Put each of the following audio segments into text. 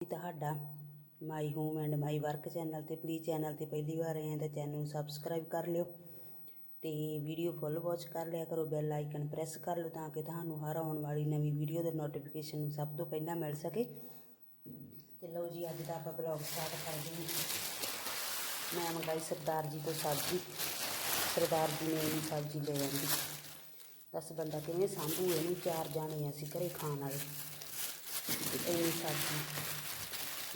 ਤੁਹਾਡਾ my home and my work channel ਤੇ please channel ਤੇ ਪਹਿਲੀ ਵਾਰ ਆਏ ਆ ਤਾਂ ਚੈਨਲ ਨੂੰ ਸਬਸਕ੍ਰਾਈਬ ਕਰ ਲਿਓ ਤੇ ਵੀਡੀਓ ਫੁੱਲ ਵਾਚ ਕਰ ਲਿਆ ਕਰੋ, ਬੈਲ ਆਈਕਨ ਪ੍ਰੈਸ ਕਰ ਲਓ ਤਾਂ ਕਿ ਤੁਹਾਨੂੰ ਹਰ ਆਉਣ ਵਾਲੀ ਨਵੀਂ ਵੀਡੀਓ ਦਾ ਨੋਟੀਫਿਕੇਸ਼ਨ ਸਭ ਤੋਂ ਪਹਿਲਾਂ ਮਿਲ ਸਕੇ। ਤੇ ਲਓ ਜੀ, ਅੱਜ ਦਾ ਆਪਾਂ ਬਲੌਗ ਸਟਾਰਟ ਕਰਦੇ ਹਾਂ। ਮੈਂ ਮੰਗਾਈ ਸਰਦਾਰ ਜੀ ਤੋਂ ਸਬਜ਼ੀ, ਸਰਦਾਰ ਜੀ ਨੇ ਇਹ ਸਬਜ਼ੀ ਲੈ ਆਂਦੀ। ਦਸ ਬੰਦਾ ਕਿਵੇਂ ਸਾਂਭੂ ਇਹਨੂੰ, ਚਾਰ ਜਾਣੇ ਅਸੀਂ ਘਰੇ ਖਾਣ ਵਾਲੇ। ਤੇ ਇਹ ਸਬਜ਼ੀ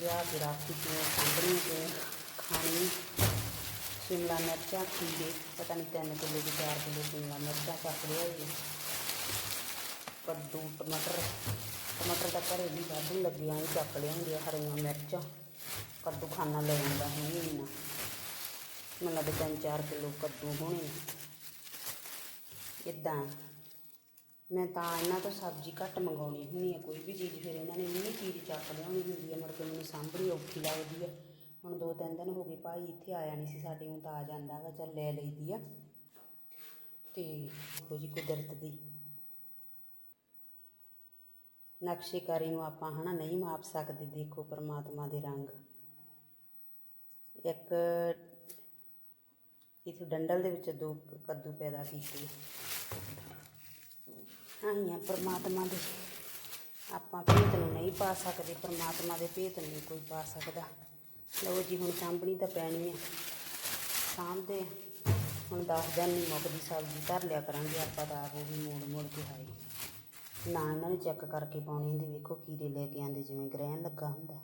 ਵਿਆਹ ਕੇ ਰੱਖੀ ਕਿਵੇਂ ਸਾਂਭਣੀ ਕਿਵੇਂ ਖਾਣੀ ਸ਼ਿਮਲਾ ਮਿਰਚਾਂ ਖੀਰੇ ਪਤਾ ਨਹੀਂ ਤਿੰਨ ਕਿਲੋ ਦੀ ਚਾਰ ਕਿਲੋ ਸ਼ਿਮਲਾ ਮਿਰਚਾਂ ਚੱਕ ਲਿਆ ਜੀ ਕੱਦੂ ਟਮਾਟਰ ਟਮਾਟਰ ਤਾਂ ਘਰੇ ਵੀ ਵਾਧੂ ਲੱਗੀਆਂ ਹੀ ਚੱਕ ਲਿਆਉਂਦੇ ਆ ਹਰੀਆਂ ਮਿਰਚਾਂ ਕੱਦੂ ਖਾਣਾ ਲੈ ਆਉਂਦਾ ਹੈ ਮਹੀਨਾ ਮੈਨੂੰ ਲੱਗਦਾ ਤਿੰਨ ਚਾਰ ਕਿਲੋ ਕੱਦੂ ਹੋਣੇ ਇਦਾਂ ਮੈਂ ਤਾਂ ਇਹਨਾਂ ਤੋਂ ਸਬਜ਼ੀ ਘੱਟ ਮੰਗਾਉਣੀ ਹੁੰਦੀ ਹੈ ਕੋਈ ਵੀ ਚੀਜ਼ ਫਿਰ ਇਹਨਾਂ ਨੇ ਇੰਨੀ ਚੀਜ਼ ਚੱਕ ਲਿਆਉਣੀ ਹੁੰਦੀ ਹੈ ਮੁੜ ਕੇ ਮੈਨੂੰ ਸਾਂਭਣੀ ਔਖੀ ਲੱਗਦੀ ਹੈ ਹੁਣ ਦੋ ਤਿੰਨ ਦਿਨ ਹੋ ਗਏ ਭਾਈ ਇੱਥੇ ਆਇਆ ਨਹੀਂ ਸੀ ਸਾਡੇ ਹੁਣ ਤਾਂ ਆ ਜਾਂਦਾ ਵਾ, ਚੱਲ ਲੈ ਲਈਦੀ ਆ। ਤੇ ਦੇਖੋ ਜੀ ਕੁਦਰਤ ਦੀ। ਨਕਸ਼ੇਕਾਰੀ ਨੂੰ ਆਪਾਂ ਹਨਾ ਨਹੀਂ ਮਾਪ ਸਕਦੇ, ਦੇਖੋ ਪਰਮਾਤਮਾ ਦੇ ਰੰਗ। ਇੱਕ ਇਸ ਡੰਡਲ ਦੇ ਵਿੱਚ ਦੋ ਕੱਦੂ ਪੈਦਾ ਕੀਤੇ। ਆਈਆਂ ਪਰਮਾਤਮਾ ਦੇ। ਆਪਾਂ ਭੇਤ ਨੂੰ ਨਹੀਂ ਪਾ ਸਕਦੇ, ਪਰਮਾਤਮਾ ਦੇ ਭੇਤ ਨੂੰ ਕੋਈ ਪਾ ਸਕਦਾ। ਲਓ ਜੀ, ਹੁਣ ਸਾਂਭਣੀ ਤਾਂ ਪੈਣੀ ਹੈ ਸਾਂਭਦੇ ਹੁਣ ਦਸ ਦਿਨ ਨਹੀਂ ਮੁੱਕਦੀ, ਸਬਜ਼ੀ ਧਰ ਲਿਆ ਕਰਾਂਗੇ ਆਪਾਂ ਤਾਂ ਆਪ ਉਹ ਵੀ ਮੋੜ ਮੋੜ ਕੇ ਖਾਈ ਨਾ ਇਹਨਾਂ ਨੂੰ ਚੈੱਕ ਕਰਕੇ ਪਾਉਣੀ ਹੁੰਦੀ, ਵੇਖੋ ਕੀੜੇ ਲੈ ਕੇ ਆਂਦੇ ਜਿਵੇਂ ਗ੍ਰਹਿਣ ਲੱਗਾ ਹੁੰਦਾ।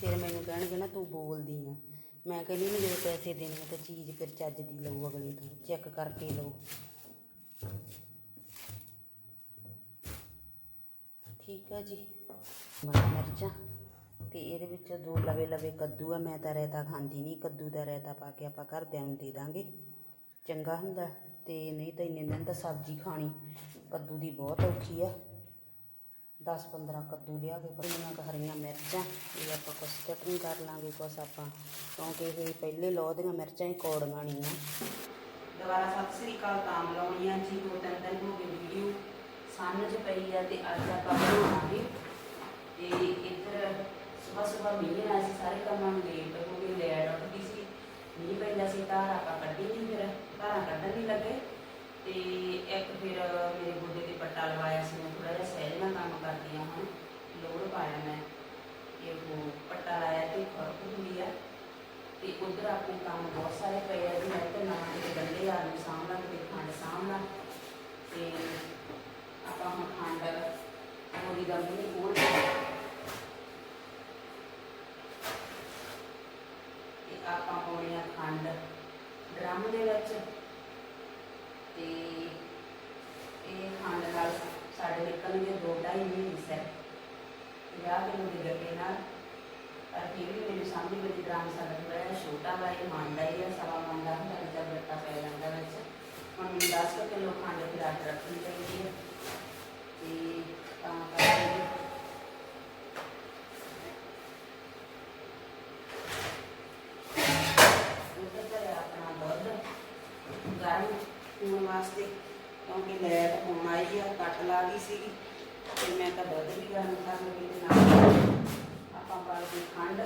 ਫਿਰ ਮੈਨੂੰ ਕਹਿਣਗੇ ਨਾ, ਤੂੰ ਬੋਲਦੀ ਆ। ਮੈਂ ਕਹਿੰਦੀ ਨਹੀਂ ਜਦੋਂ ਪੈਸੇ ਦੇਣੇ ਆ ਤਾਂ ਚੀਜ਼ ਫਿਰ ਚੱਜ ਦੀ ਲਓ ਅਗਲੇ ਤੋਂ, ਚੈੱਕ ਕਰਕੇ ਲਓ ਠੀਕ ਆ ਜੀ। ਮਰ ਮਿਰਚਾਂ, ਤੇ ਇਹਦੇ ਵਿੱਚ ਦੋ ਲਵੇ ਲਵੇ ਕੱਦੂ ਆ, ਮੈਂ ਤਾਂ ਰਾਇਤਾ ਖਾਂਦੀ ਨਹੀਂ, ਕੱਦੂ ਦਾ ਰਾਇਤਾ ਪਾ ਕੇ ਆਪਾਂ ਘਰਦਿਆਂ ਨੂੰ ਦੇ ਦਾਂਗੇ। ਚੰਗਾ ਹੁੰਦਾ, ਤੇ ਨਹੀਂ ਤਾਂ ਇੰਨੇ ਦਿਨ ਤਾਂ ਸਬਜ਼ੀ ਖਾਣੀ, ਕੱਦੂ ਦੀ ਬਹੁਤ ਔਖੀ ਆ। 10 15 ਕੱਦੂ ਲਿਆ ਕੇ ਪਈਆਂ ਕੁ ਹਰੀਆਂ ਮਿਰਚਾਂ, ਇਹ ਆਪਾਂ ਕੁਛ ਚਟਨੀ ਕਰ ਲਾਂਗੇ, ਕੁਛ ਆਪਾਂ, ਕਿਉਂਕਿ ਇਹ ਪਹਿਲੇ ਲੋਹ ਦੀਆਂ ਮਿਰਚਾਂ ਹੀ ਕੋੜੀਆਂ ਨਹੀਂ ਆ ਦੁਬਾਰਾ ਸਤਿ ਸ੍ਰੀ ਅਕਾਲ ਤਾਂ ਲਾਉਣੀਆਂ ਜੀ, ਦੋ ਤਿੰਨ ਦਿਨ ਹੋ ਗਏ ਵੀਡੀਓ ਸਾਂਝ ਪਈ ਆ ਤੇ ਅੱਜ ਆਪਾਂ ਬਣਾਵਾਂਗੇ। ਤੇ ਇੱਧਰ ਸਵੇਰ ਸਵੇਰ ਮੀਂਹ ਆਇਆ ਸੀ, ਸਾਰੇ ਕੰਮਾਂ ਨੂੰ ਲੇਟ ਹੋ ਗਏ ਲੈਟ ਉੱਠਦੀ ਸੀ, ਮੀਂਹ ਪੈਂਦਾ ਸੀ ਤਾਂ ਆਪਾਂ ਕੱਢੀ ਨਹੀਂ ਫਿਰ, ਧਾਰਾਂ ਕੱਢਣ ਨਹੀਂ ਲੱਗੇ। ਤੇ ਇੱਕ ਫਿਰ ਮੇਰੇ ਗੋਡੇ ਤੇ ਪੱਟਾ ਲਵਾਇਆ ਸੀ, ਮੈਂ ਥੋੜਾ ਜਿਹਾ ਸਹਿਜ ਨਾਲ ਕੰਮ ਕਰਦੀ ਹਾਂ ਹੁਣ, ਲੋੜ ਪਾਇਆ ਮੈਂ ਇਹ ਉਹ ਪੱਟਾ ਲਾਇਆ ਤੇ ਖਰਕ ਹੁੰਦੀ ਆ। ਤੇ ਉਧਰ ਆਪਣੇ ਕੰਮ ਬਹੁਤ ਸਾਰੇ ਪਏ ਆ ਜੀ, ਮੈਂ ਤੇ ਨਾ ਕਿਤੇ ਗੰਡੇ ਆਲੂ ਸਾਂਭਣਾ ਕਿਤੇ ਖੰਡ ਸਾਂਭਣਾ ਤੇ ਆਪਾਂ ਹੁਣ ਖੰਡ ਮੋਰੀ ਦਾ ਮੂੰਹ ਖੋਲ ਆਪਾਂ ਪਾਉਣੀ ਆ ਖੰਡ, ਡਰਮ ਦੇ ਵਿੱਚ। ਤੇ ਇਹ ਖੰਡ ਨਾਲ ਸਾਡੇ ਨਿਕਲਣਗੇ ਦੋ ਢਾਈ ਮਹੀਨੇ ਹੈ ਪੰਜਾਹ ਕਿਲੋ ਦੇ ਗੱਟੇ ਨਾਲ, ਪਰ ਫਿਰ ਵੀ ਮੈਨੂੰ ਸਮਝ ਵਿੱਚ ਗ੍ਰਾਮ ਸਾਡਾ ਥੋੜ੍ਹਾ ਜਿਹਾ ਛੋਟਾ ਵਾ, ਇਹ ਮੰਨਦਾ ਹੀ ਆ, ਸਵਾ ਮੰਨਦਾ ਹੁੰਦਾ ਜਦ ਗੱਟਾ ਪੈ ਜਾਂਦਾ ਵਿੱਚ। ਹੁਣ ਮੈਨੂੰ 10 ਕਿਲੋ ਖੰਡ ਫਿਰ ਅੱਡ ਰੱਖਣੀ ਚਾਹੀਦੀ ਹੈ ਤੇ ਤਾਂ ਕਰਕੇ ਉੱਧਰ ਧਰਿਆ ਆਪਣਾ ਦੁੱਧ ਗਰਮ ਹੋਣ ਵਾਸਤੇ ਕਿਉਂਕਿ ਲੈਟ ਹੁਣ ਆਈ ਆ, ਕੱਟ ਲਾ ਗਈ ਸੀਗੀ, ਤੇ ਮੈਂ ਤਾਂ ਦੁੱਧ ਵੀ ਗਰਮ ਕਰ ਲਈ ਨਾਲ ਆਪਾਂ ਪਾ ਕੇ ਖੰਡ।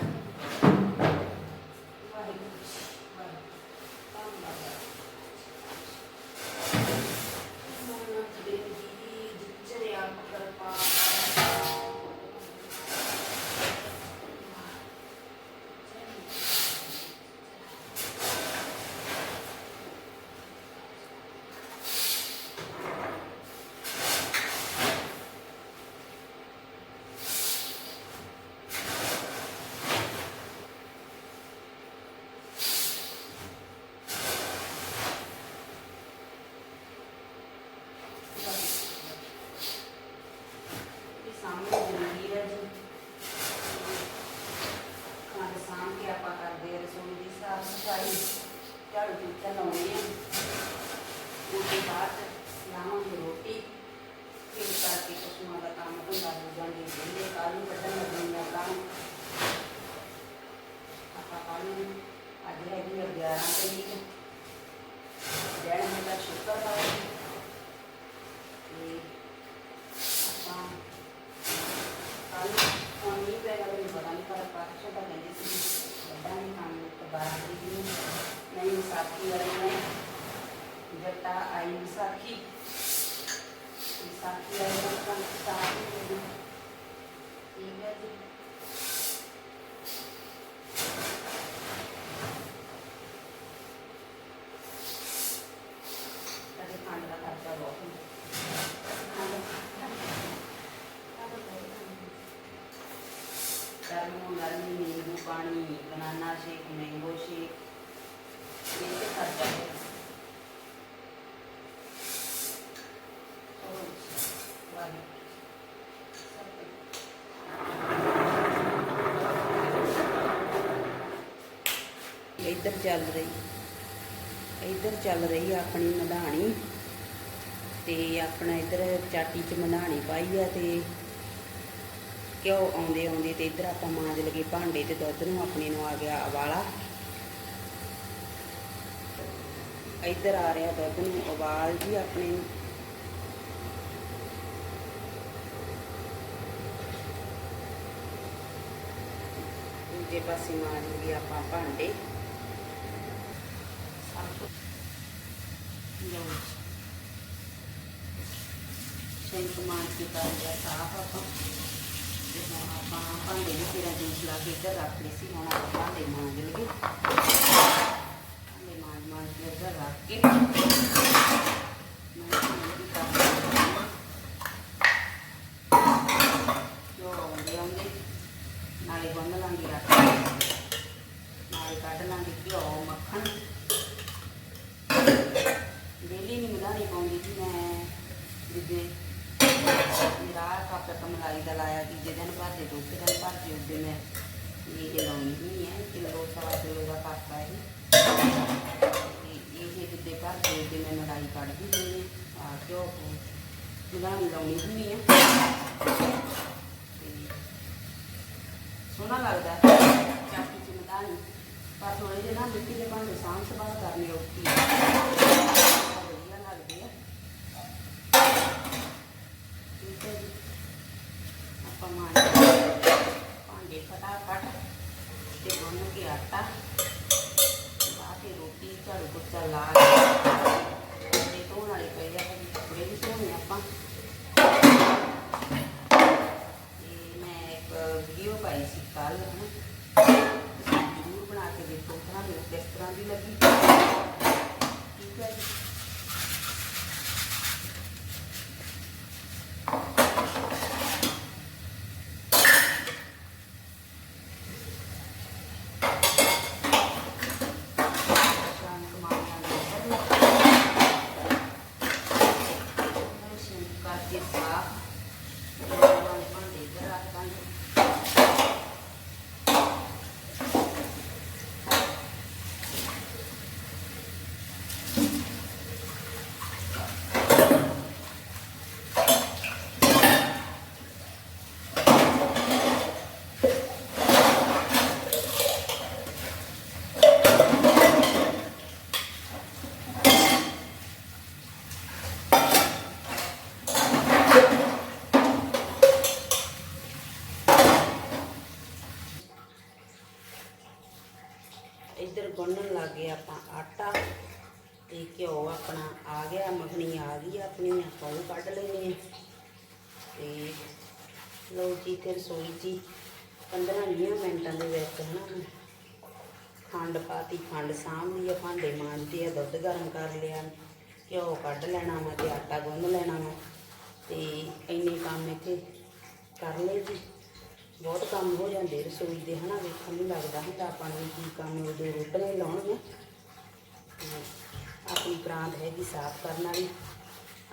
ਸਾਂਭ ਕੇ ਆਪਾਂ ਕਰਦੇ ਆ ਰਸੋਈ ਦੀ ਸਾਫ਼ ਸਫ਼ਾਈ। ਝਾੜੂ ਪੋਚਾ ਲਾਉਣੇ ਆ ਉਸ ਤੋਂ ਬਾਅਦ ਲਾਵਾਂਗੇ ਰੋਟੀ। ਫਿਰ ਕਰਕੇ ਪਸ਼ੂਆਂ ਦਾ ਕੰਮ ਧੰਦਾ ਹੋ ਜਾਂਦੇ ਜਿੰਨੇ ਕੱਲ੍ਹ ਨੂੰ ਕੱਢਣ ਲੱਗਣਗੇ ਕੰਮ ਆਪਾਂ ਕੱਲ੍ਹ ਨੂੰ, ਅੱਜ ਹੈਗੀ ਆ 11 ਤਰੀਕ। ਜੈਨ ਦਾ ਸ਼ੁਕਰਵਾਰ। ਵਿਸਾਖੀ ਵਾਲੇ ਦਿਨ ਜੱਟਾ ਆਈ ਵਿਸਾਖੀ ਵਿਸਾਖੀ ਵਾਲੇ ਦਿਨ ਤਾਂ ਸਟਾਰਟ ਹੋ ਗਈ ਠੀਕ ਹੈ ਜੀ ਕਦੇ ਖੰਡ ਦਾ ਖਰਚਾ ਬਹੁਤ ਹੁੰਦਾ ਗਰਮ ਗਰਮੀ ਨਿੰਬੂ ਪਾਣੀ ਬਨਾਨਾ ਸ਼ੇਕ ਮੈਂਗੋ ਸ਼ੇਕ ਇਹ ਤੇ ਖਰਚਾ ਹੈ ਚਲੋ ਵਾਹਿਗੁਰੂ ਇੱਧਰ ਚੱਲ ਰਹੀ। ਇੱਧਰ ਚੱਲ ਰਹੀ ਆ ਆਪਣੀ ਮਧਾਣੀ। ਤੇ ਆਪਣਾ ਇੱਧਰ ਚਾਟੀ ਚ ਮਧਾਣੀ ਪਾਈ ਆ ਤੇ ਘਿਓ ਆਉਂਦੇ ਆਉਂਦੇ ਤੇ ਇੱਧਰ ਆਪਾਂ ਮਾਂਜ ਲਗੇ ਭਾਂਡੇ ਤੇ ਦੁੱਧ ਨੂੰ ਆਪਣੇ ਨੂੰ ਆ ਗਿਆ ਉਬਾਲਾ। ਇੱਧਰ ਆ ਰਿਹਾ ਦੁੱਧ ਨੂੰ ਉਬਾਲ ਜੀ ਆਪਣੇ ਨੂੰ। ਦੂਜੇ ਪਾਸੇ ਮਾਂਜ ਲਗੇ ਆਪਾਂ ਭਾਂਡੇ ਸਭ ਕੁਛ ਲਓ ਜੀ। ਸਿੰਕ ਕੇ ਕਰ ਲਿਆ ਸਾਫ਼ ਆਪਾਂ ਤੇ ਹੁਣ ਆਪਾਂ ਭਾਂਡੇ ਨੂੰ ਤੇਰਾ ਜੂਸ ਲਾ ਕੇ ਇੱਧਰ ਰੱਖ ਲਈ ਸੀ, ਹੁਣ ਆਪਾਂ ਭਾਂਡੇ ਮਾਂਜ ਲਈਏ ਭਾਂਡੇ ਮਾਂਜ ਮਾਂਜ ਕੇ ਇੱਧਰ ਰੱਖ ਕੇ ਮੈਂ ਵੀ ਕਰ ਜੋ ਆਉਂਦੇ ਆਉਂਦੇ ਨਾਲੇ ਬੰਨ ਲਾਂਗੇ ਰੱਖ ਨਾਲੇ ਕੱਢ ਲਾਂਗੇ ਘਿਓ ਮੱਖਣ ਡੇਲੀ ਨਹੀਂ ਮਧਾਣੀ ਪਾਉਂਦੀ ਜੀ ਮੈਂ ਜਿੱਦੇ ਮੇਰਾ ਕੱਪ ਤੱਕ ਮਲਾਈ ਦਾ ਲਾਇਆ, ਤੀਜੇ ਦਿਨ ਭਰ ਦੇ ਦੂਸਰੇ ਦਿਨ ਭਰ ਦੇ ਉੱਤੇ ਮੈਂ ਇਹ ਲਾਉਣੀ ਨਹੀਂ ਹੈ ਕਿਲੋ, ਸਵਾ ਕਿਲੋ ਦਾ ਕੱਪ ਹੈ ਇਹ ਇਹ ਜਿੱਦੇ ਭਰ ਦੇ ਉੱਤੇ ਮੈਂ ਮਲਾਈ ਕੱਢਦੀ ਪਈ ਹਾਂ ਆ ਕਿਉਂ ਮਧਾਣੀ ਲਾਉਣੀ ਨਹੀਂ ਹੈ ਤੇ ਸੋਹਣਾ ਲੱਗਦਾ ਹੈ ਚਾਟੀ ਚ ਮਧਾਣੀ ਪਰ ਥੋੜੇ ਜਿਹੇ ਨਾ ਮਿੱਟੀ ਦੇ ਭਾਂਡੇ ਸਾਂਭ ਸੰਭਾਲ ਕਰਨੀ ਔਖੀ ਹੈ ਵਧੀਆ ਲੱਗਦੇ ਆ ਠੀਕ ਹੈ ਜੀ ਆਪਾਂ ਮਾਰ ਭਾਂਡੇ ਫਟਾਫਟ ਤੇ ਗੁੰਨ ਕੇ ਆਟਾ ਲਾ ਕੇ ਰੋਟੀ ਝਾੜੂ ਪੋਚਾ ਲਾ ਕੇ ਤੇ ਧੋਣ ਵਾਲੇ ਪਏ ਆ ਤੇ ਕੱਪੜੇ ਵੀ ਧੋਣੇ ਆਪਾਂ ਤੇ ਮੈਂ ਇੱਕ ਵੀਡੀਓ ਪਾਈ ਸੀ ਕੱਲ ਜ਼ਰੂਰ ਬਣਾ ਕੇ ਦੇਖੋ ਤੁਹਾਨੂੰ ਕਿਸ ਤਰ੍ਹਾਂ ਦੀ ਲੱਗੀ ਠੀਕ ਹੈ ਜੀ ਸ਼ਾਂਤ ਮਾਰਨਾ ਨਹੀਂ ਮੈਂ ਸ਼ਿੰਕ ਕਰਕੇ ਸਾਫ਼ ਵਾਲੇ ਭਾਂਡੇ ਇੱਧਰ ਰੱਖ ਦਾਂਗੇ ਇੱਧਰ ਗੁੰਨਣ ਲੱਗ ਗਏ ਆਪਾਂ ਆਟਾ ਤੇ ਘਿਓ ਆਪਣਾ ਆ ਗਿਆ, ਮੱਖਣੀ ਆ ਗਈ ਆਪਣੀ, ਆਪਾਂ ਉਹ ਕੱਢ ਲੈਣੀ ਹੈ। ਤੇ ਲਓ ਜੀ, ਫਿਰ ਰਸੋਈ ਜੀ ਹੀ 15-20 ਮਿੰਟਾਂ ਦੇ ਵਿੱਚ ਹਨਾ। ਖੰਡ ਪਾਤੀ, ਖੰਡ ਸਾਂਭ ਲਈ ਆ ਭਾਂਡੇ ਮਾਂਜਦੇ ਆ, ਦੁੱਧ ਗਰਮ ਕਰ ਲਿਆ, ਘਿਓ ਕੱਢ ਲੈਣਾ ਵਾ ਤੇ ਆਟਾ ਗੁੰਨ ਲੈਣਾ ਵਾ। ਤੇ ਇੰਨੇ ਕੰਮ ਇੱਥੇ ਕਰ ਲਏ ਜੀ। ਬਹੁਤ ਕੰਮ ਹੋ ਜਾਂਦੇ ਰਸੋਈ ਦੇ, ਹਨਾ, ਵੇਖਣ ਨੂੰ ਲੱਗਦਾ ਹੁੰਦਾ ਆਪਾਂ ਨੂੰ ਵੀ ਕੀ ਕੰਮ ਉਦੋਂ ਰੋਟੀਆਂ ਹੀ ਲਾਉਣਗੀਆਂ ਤੇ ਆਪਣੀ ਪ੍ਰਾਂਤ ਹੈਗੀ ਸਾਫ਼ ਕਰਨ ਵਾਲੀ।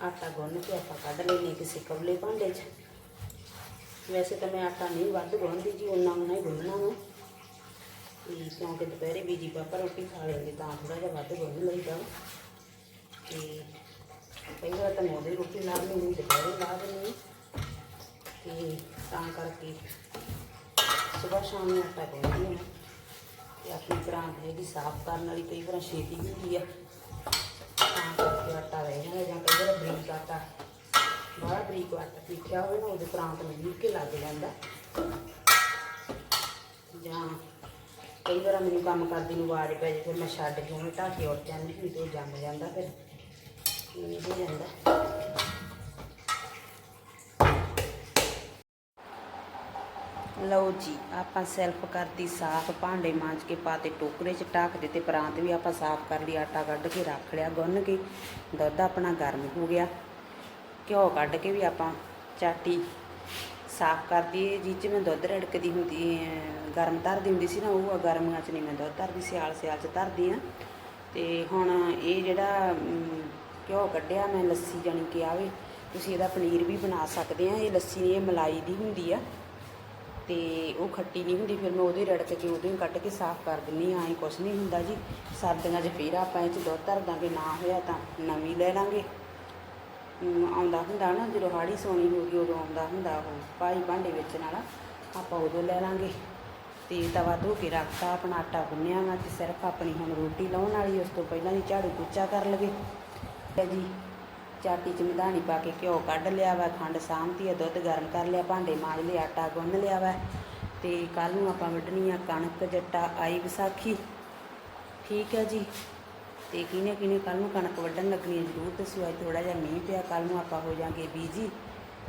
ਆਟਾ ਗੁੰਨ ਕੇ ਆਪਾਂ ਕੱਢ ਲੈਨੇ ਕਿਸੇ ਕਵਲੇ ਭਾਂਡੇ 'ਚ। ਵੈਸੇ ਤਾਂ ਮੈਂ ਆਟਾ ਨਹੀਂ ਵੱਧ ਗੁੰਨਦੀ ਜੀ ਉਹਨਾਂ ਉਹਨਾਂ ਹੀ ਗੁੰਨਣਾ ਵਾ। ਤੇ ਕਿਉਂਕਿ ਦੁਪਹਿਰੇ ਬੀਜੀ ਪਾਪਾ ਰੋਟੀ ਖਾ ਲੈਂਦੇ, ਤਾਂ ਥੋੜਾ ਜਿਹਾ ਵੱਧ ਗੁੰਨ ਲਈਦਾ ਵਾ। ਤੇ ਪਹਿਲਾਂ ਤਾਂ ਮੈਂ ਉਹਦੀ ਰੋਟੀ ਲਾ ਲੈਂਦੀ ਦੁਪਹਿਰੇ ਲਾ ਦਿੰਦੀ। ਤੇ ਤਾਂ ਕਰਕੇ ਸਵੇਰ ਸ਼ਾਮ ਨੂੰ ਆਟਾ ਗੁੰਨਦੀ ਹਾਂ ਤੇ ਆਪਣੀ ਪ੍ਰਾਂਤ ਹੈਗੀ ਸਾਫ਼ ਕਰਨ ਵਾਲੀ ਕਈ ਵਾਰ ਛੇਤੀ ਹੁੰਦੀ ਆ। ਤਾਂ ਕਰਕੇ ਆਟਾ ਰਹਿ ਜਾਂਦਾ ਜਾਂ ਕਈ ਵਾਰ ਬਰੀਕ ਆਟਾ ਬਾਹਰ ਬਰੀਕ ਆਟਾ ਪੀਖਿਆ ਹੋਵੇ ਨਾ ਉਹਦੇ ਪ੍ਰਾਂਤ ਨੂੰ ਵੀਹ ਕੇ ਲੱਗ ਜਾਂਦਾ। ਜਾਂ ਕਈ ਵਾਰ ਮੈਨੂੰ ਕੰਮ ਕਰਦੀ ਨੂੰ ਆਵਾਜ਼ ਪੈ ਜੇ ਫਿਰ ਮੈਂ ਛੱਡ ਕੇ ਉਹਨੂੰ ਢਾਹ ਉੱਠ ਜਾਂਦੀ ਨਹੀਂ ਤੇ ਉਹ ਜੰਮ ਜਾਂਦਾ ਫਿਰ। ਇਹ ਹੋ ਜਾਂਦਾ। ਲਓ ਜੀ, ਆਪਾਂ ਸੈਲਫ ਕਰਤੀ, ਸਾਫ਼ ਭਾਂਡੇ ਮਾਂਜ ਕੇ ਪਾਤੇ ਟੋਕਰੇ 'ਚ ਢੱਕ ਦਿੱਤੇ, ਪਰਾਂਤ ਵੀ ਆਪਾਂ ਸਾਫ਼ ਕਰ ਲਈ, ਆਟਾ ਕੱਢ ਕੇ ਰੱਖ ਲਿਆ, ਗੁੰਨ ਕੇ, ਦੁੱਧ ਆਪਣਾ ਗਰਮ ਹੋ ਗਿਆ। ਘਿਓ ਕੱਢ ਕੇ ਵੀ ਆਪਾਂ ਚਾਟੀ ਸਾਫ਼ ਕਰ ਦਈਏ, ਜਿਹ 'ਚ ਮੈਂ ਦੁੱਧ ਰੜਕਦੀ ਹੁੰਦੀ ਗਰਮ ਧਰਦੀ ਹੁੰਦੀ ਸੀ ਨਾ, ਉਹ ਗਰਮੀਆਂ 'ਚ ਨਹੀਂ ਮੈਂ ਦੁੱਧ ਧਰਦੀ, ਸਿਆਲ ਸਿਆਲ 'ਚ ਧਰਦੀ ਆ। ਤੇ ਹੁਣ ਇਹ ਜਿਹੜਾ ਘਿਓ ਕੱਢਿਆ, ਮੈਂ ਲੱਸੀ ਜਾਣੀ ਕਿ ਆਵੇ, ਤੁਸੀਂ ਇਹਦਾ ਪਨੀਰ ਵੀ ਬਣਾ ਸਕਦੇ ਆ, ਇਹ ਲੱਸੀ ਨਹੀਂ, ਇਹ ਮਲਾਈ ਦੀ ਹੁੰਦੀ ਆ। ਤੇ ਉਹ ਖੱਟੀ ਨਹੀਂ ਹੁੰਦੀ, ਫਿਰ ਮੈਂ ਉਹਦੇ ਰੜਕ ਕੇ ਉਹਦੇ ਕੱਢ ਕੇ ਸਾਫ਼ ਕਰ ਦਿੰਨੀ ਆਂ ਐਂ ਕੁਛ ਨਹੀਂ ਹੁੰਦਾ ਜੀ। ਸਰਦੀਆਂ 'ਚ ਫੇਰ ਆਪਾਂ ਇਹ 'ਚ ਦੁੱਧ ਧਰ ਦਾਂਗੇ, ਨਾ ਹੋਇਆ ਤਾਂ ਨਵੀਂ ਲੈ ਲਾਂਗੇ। ਆਉਂਦਾ ਹੁੰਦਾ ਨਾ, ਜਦੋਂ ਹਾੜੀ ਸੋਣੀ ਹੋ ਗਈ ਉਦੋਂ ਆਉਂਦਾ ਹੁੰਦਾ ਉਹ, ਭਾਈ ਭਾਂਡੇ ਵਿੱਚ ਨਾਲ ਆਪਾਂ ਉਦੋਂ ਲੈ ਲਾਂਗੇ। ਤੇ ਤਵਾ ਧੋ ਕੇ ਰੱਖਤਾ, ਆਪਣਾ ਆਟਾ ਗੁੰਨਿਆ ਵਾ ਤੇ ਸਿਰਫ ਆਪਣੀ ਹੁਣ ਰੋਟੀ ਲਾਉਣ ਵਾਲੀ, ਉਸ ਤੋਂ ਪਹਿਲਾਂ ਦੀ ਝਾੜੂ ਪੋਚਾ ਕਰ ਲਵੇ। ਤੇ ਜੀ। ਚਾਟੀ ਚ ਮਧਾਣੀ ਪਾ ਕੇ ਘਿਓ ਕੱਢ ਲਿਆ ਵਾ, ਖੰਡ ਸਾਂਭਤੀ ਆ, ਦੁੱਧ ਗਰਮ ਕਰ ਲਿਆ, ਭਾਂਡੇ ਮਾਂਜ ਲਏ, ਆਟਾ ਗੁੰਨ ਲਿਆ ਵਾ ਤੇ ਕੱਲ ਨੂੰ ਆਪਾਂ ਵੱਢਣੀ ਆ ਕਣਕ, ਜੱਟਾ, ਆਈ ਵਿਸਾਖੀ। ਠੀਕ ਹੈ ਜੀ। ਤੇ ਕਿਹਨੇ ਕਿਹਨੇ ਕੱਲ ਨੂੰ ਕਣਕ ਵੱਢਣ ਲੱਗਣੀ ਹੈ ਜ਼ਰੂਰ ਦੱਸਿਓ, ਅੱਜ ਥੋੜਾ ਜਿਹਾ ਮੀਂਹ ਪਿਆ ਕੱਲ ਨੂੰ ਆਪਾਂ ਹੋ ਜਾਾਂਗੇ ਬੀਜੀ।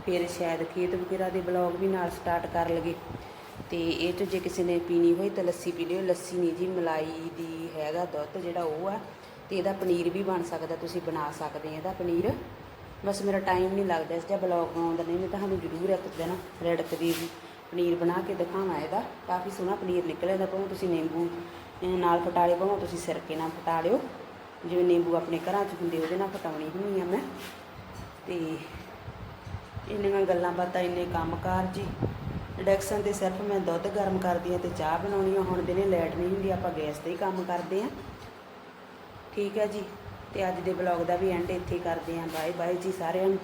ਫਿਰ ਸ਼ਾਇਦ ਖੇਤ ਵਗੈਰਾ ਦੇ ਬਲੌਗ ਵੀ ਨਾਲ ਸਟਾਰਟ ਕਰ ਲਗੇ ਤੇ ਇਹ ਤੋਂ ਜੇ ਕਿਸੇ ਨੇ ਪੀਣੀ ਹੋਈ ਤਾਂ ਲੱਸੀ ਪੀ ਲਿਓ, ਲੱਸੀ ਨਹੀਂ ਜੀ, ਮਲਾਈ ਦੀ ਹੈਗਾ ਦੁੱਧ ਜਿਹੜਾ ਉਹ ਆ ਤੇ ਇਹਦਾ ਪਨੀਰ ਵੀ ਬਣ ਸਕਦਾ ਤੁਸੀਂ ਬਣਾ ਸਕਦੇ ਆ ਇਹਦਾ ਪਨੀਰ। ਬਸ ਮੇਰਾ ਟਾਈਮ ਨਹੀਂ ਲੱਗਦਾ ਇਸ ਦਾ ਬਲੌਗ ਬਣਾਉਣ ਦਾ ਨਹੀਂ ਮੈਂ ਤੁਹਾਨੂੰ ਜ਼ਰੂਰ ਇੱਕ ਦਿਨ ਰੜਕ ਦੀ ਪਨੀਰ ਬਣਾ ਕੇ ਦਿਖਾਵਾਂ ਇਹਦਾ। ਕਾਫੀ ਸੋਹਣਾ ਪਨੀਰ ਨਿਕਲਿਆ ਦਾ ਭਾਵੇਂ ਤੁਸੀਂ ਨਿੰਬੂ ਅਹ, ਨਾਲ ਫਟਾਲੇ ਭਾਵੇਂ ਤੁਸੀਂ ਸਿਰਕੇ ਨਾਲ ਫਟਾ ਲਿਓ। ਜਿਵੇਂ ਨਿੰਬੂ ਆਪਣੇ ਘਰਾਂ 'ਚ ਹੁੰਦੇ ਉਹਦੇ ਨਾਲ ਫਟਾਉਣੀ ਹੁੰਦੀ ਆ ਮੈਂ। ਤੇ ਇੰਨੀਆਂ ਗੱਲਾਂ ਬਾਤਾਂ ਇੰਨੇ ਕੰਮਕਾਰ ਜੀ। ਇੰਡਕਸ਼ਨ ਤੇ ਸਿਰਫ ਮੈਂ ਦੁੱਧ ਗਰਮ ਕਰਦੀ ਆ ਤੇ ਚਾਹ ਬਣਾਉਣੀ ਆ ਹੁਣ ਦਿਨੇ ਲਾਈਟ ਨਹੀਂ ਹੁੰਦੀ ਆਪਾਂ ਗੈਸ ਤੇ ਹੀ ਕੰਮ ਕਰਦੇ ਆ ਠੀਕ ਹੈ ਜੀ। ਤੇ ਅੱਜ ਦੇ ਬਲੌਗ ਦਾ ਵੀ ਐਂਡ ਇੱਥੇ ਕਰਦੇ ਆ ਬਾਏ ਬਾਏ ਜੀ ਸਾਰਿਆਂ ਨੂੰ।